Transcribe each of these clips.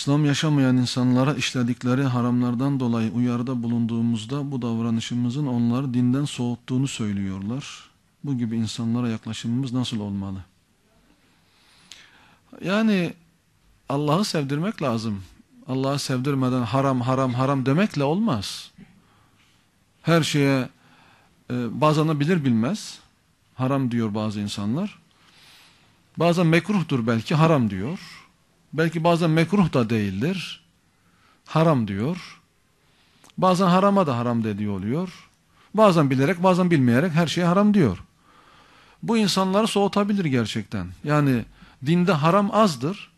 İslam yaşamayan insanlara işledikleri haramlardan dolayı uyarıda bulunduğumuzda bu davranışımızın onları dinden soğuttuğunu söylüyorlar. Bu gibi insanlara yaklaşımımız nasıl olmalı? Yani Allah'ı sevdirmek lazım. Allah'ı sevdirmeden haram haram haram demekle olmaz. Her şeye e, bazen bilir bilmez haram diyor bazı insanlar. Bazen mekruhtur belki haram diyor. Belki bazen mekruh da değildir. Haram diyor. Bazen harama da haram dediği oluyor. Bazen bilerek bazen bilmeyerek her şeye haram diyor. Bu insanları soğutabilir gerçekten. Yani dinde haram azdır.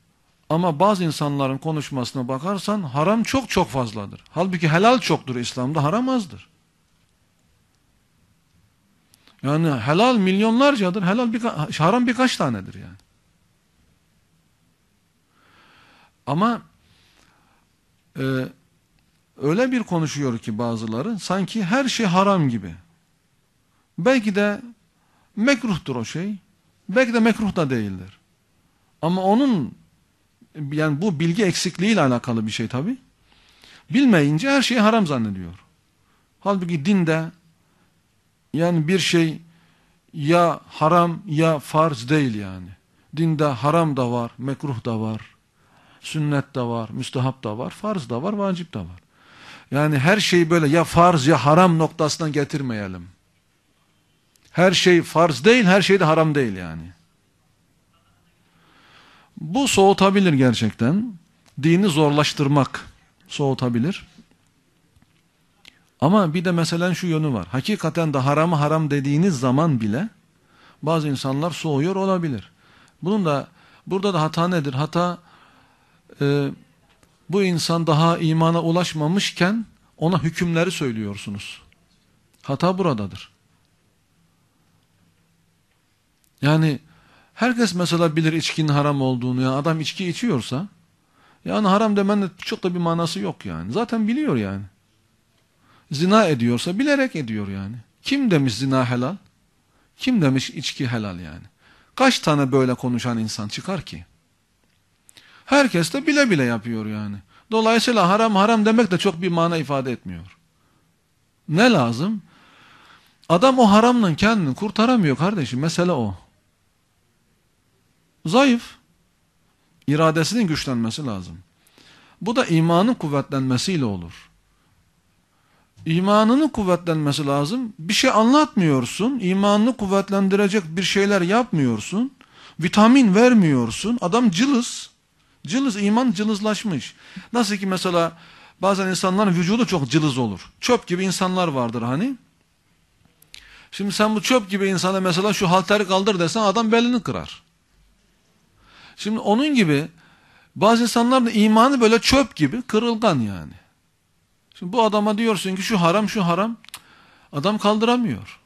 Ama bazı insanların konuşmasına bakarsan haram çok çok fazladır. Halbuki helal çoktur İslam'da haram azdır. Yani helal milyonlarcadır. Helal birka haram birkaç tanedir yani. Ama e, öyle bir konuşuyor ki bazıları sanki her şey haram gibi. Belki de mekruhtur o şey. Belki de mekruh da değildir. Ama onun yani bu bilgi eksikliğiyle alakalı bir şey tabi. Bilmeyince her şeyi haram zannediyor. Halbuki dinde yani bir şey ya haram ya farz değil yani. Dinde haram da var, mekruh da var, sünnet de var, müstehap da var, farz da var, vacip de var. Yani her şeyi böyle ya farz ya haram noktasından getirmeyelim. Her şey farz değil, her şey de haram değil yani. Bu soğutabilir gerçekten. Dini zorlaştırmak soğutabilir. Ama bir de mesela şu yönü var. Hakikaten de haramı haram dediğiniz zaman bile bazı insanlar soğuyor olabilir. Bunun da burada da hata nedir? Hata e, bu insan daha imana ulaşmamışken ona hükümleri söylüyorsunuz. Hata buradadır. Yani herkes mesela bilir içkinin haram olduğunu. Yani adam içki içiyorsa yani haram demenin çok da bir manası yok yani. Zaten biliyor yani. Zina ediyorsa bilerek ediyor yani. Kim demiş zina helal? Kim demiş içki helal yani? Kaç tane böyle konuşan insan çıkar ki? Herkes de bile bile yapıyor yani. Dolayısıyla haram haram demek de çok bir mana ifade etmiyor. Ne lazım? Adam o haramla kendini kurtaramıyor kardeşim. Mesele o. Zayıf. İradesinin güçlenmesi lazım. Bu da imanın kuvvetlenmesiyle olur. İmanının kuvvetlenmesi lazım. Bir şey anlatmıyorsun. İmanını kuvvetlendirecek bir şeyler yapmıyorsun. Vitamin vermiyorsun. Adam cılız. Cılız, iman cılızlaşmış. Nasıl ki mesela bazen insanların vücudu çok cılız olur. Çöp gibi insanlar vardır hani. Şimdi sen bu çöp gibi insana mesela şu halteri kaldır desen adam belini kırar. Şimdi onun gibi bazı insanların imanı böyle çöp gibi kırılgan yani. Şimdi bu adama diyorsun ki şu haram şu haram. Adam kaldıramıyor.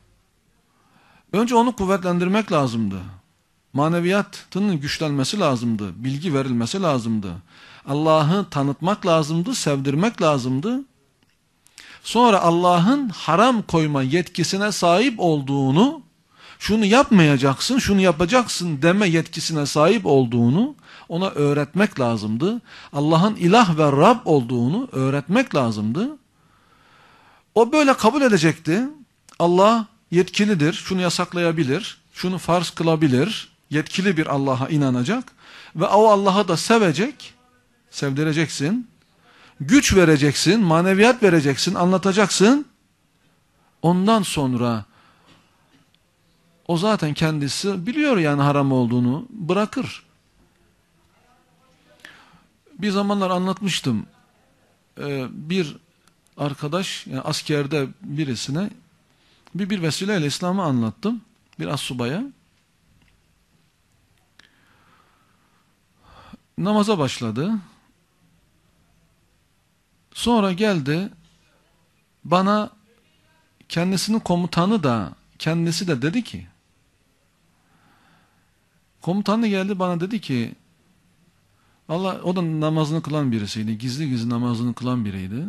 Önce onu kuvvetlendirmek lazımdı. Maneviyatının güçlenmesi lazımdı. Bilgi verilmesi lazımdı. Allah'ı tanıtmak lazımdı, sevdirmek lazımdı. Sonra Allah'ın haram koyma yetkisine sahip olduğunu, şunu yapmayacaksın, şunu yapacaksın deme yetkisine sahip olduğunu ona öğretmek lazımdı. Allah'ın ilah ve Rab olduğunu öğretmek lazımdı. O böyle kabul edecekti. Allah yetkilidir, şunu yasaklayabilir, şunu farz kılabilir, yetkili bir Allah'a inanacak ve o Allah'ı da sevecek, sevdireceksin, güç vereceksin, maneviyat vereceksin, anlatacaksın. Ondan sonra o zaten kendisi biliyor yani haram olduğunu bırakır. Bir zamanlar anlatmıştım. Ee, bir arkadaş yani askerde birisine bir bir vesileyle İslam'ı anlattım. Bir assubaya. Namaza başladı. Sonra geldi bana kendisinin komutanı da kendisi de dedi ki komutanı geldi bana dedi ki Allah o da namazını kılan birisiydi. Gizli gizli namazını kılan biriydi.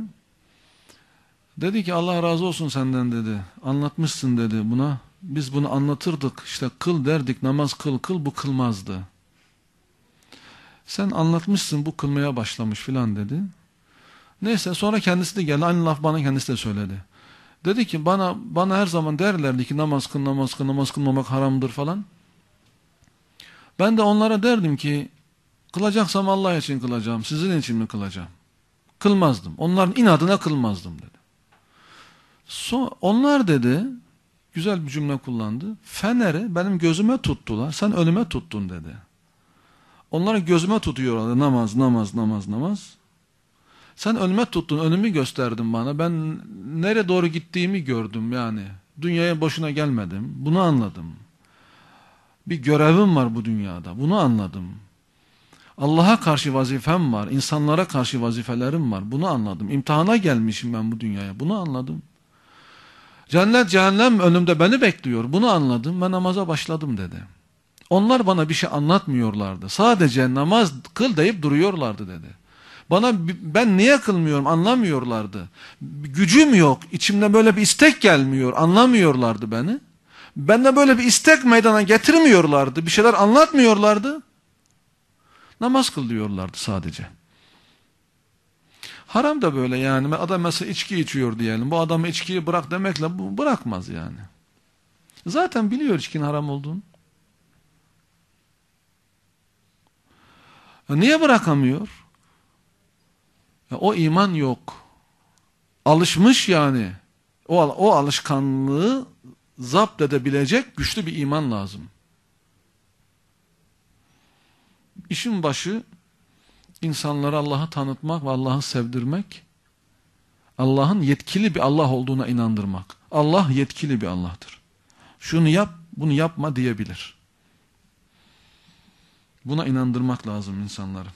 Dedi ki Allah razı olsun senden dedi. Anlatmışsın dedi buna. Biz bunu anlatırdık. işte kıl derdik namaz kıl kıl bu kılmazdı. Sen anlatmışsın bu kılmaya başlamış filan dedi. Neyse sonra kendisi de geldi. Aynı laf bana kendisi de söyledi. Dedi ki bana bana her zaman derlerdi ki namaz kıl namaz kıl namaz kılmamak haramdır falan. Ben de onlara derdim ki kılacaksam Allah için kılacağım. Sizin için mi kılacağım? Kılmazdım. Onların inadına kılmazdım dedi. So, onlar dedi güzel bir cümle kullandı. Feneri benim gözüme tuttular. Sen önüme tuttun dedi. Onları gözüme tutuyorlardı. Namaz, namaz, namaz, namaz. Sen önüme tuttun, önümü gösterdin bana. Ben nereye doğru gittiğimi gördüm yani. Dünyaya boşuna gelmedim. Bunu anladım. Bir görevim var bu dünyada. Bunu anladım. Allah'a karşı vazifem var. insanlara karşı vazifelerim var. Bunu anladım. İmtihana gelmişim ben bu dünyaya. Bunu anladım. Cennet cehennem önümde beni bekliyor. Bunu anladım. Ben namaza başladım dedi. Onlar bana bir şey anlatmıyorlardı. Sadece namaz kıl deyip duruyorlardı dedi. Bana ben niye kılmıyorum anlamıyorlardı. Gücüm yok. İçimde böyle bir istek gelmiyor. Anlamıyorlardı beni. Bende böyle bir istek meydana getirmiyorlardı. Bir şeyler anlatmıyorlardı. Namaz kıl diyorlardı sadece. Haram da böyle yani. Adam mesela içki içiyor diyelim. Bu adamı içkiyi bırak demekle bırakmaz yani. Zaten biliyor içkinin haram olduğunu. Ya niye bırakamıyor? Ya o iman yok. Alışmış yani. O, o alışkanlığı zapt edebilecek güçlü bir iman lazım. İşin başı insanlara Allah'ı tanıtmak ve Allah'ı sevdirmek, Allah'ın yetkili bir Allah olduğuna inandırmak. Allah yetkili bir Allah'tır. Şunu yap, bunu yapma diyebilir. Buna inandırmak lazım insanları.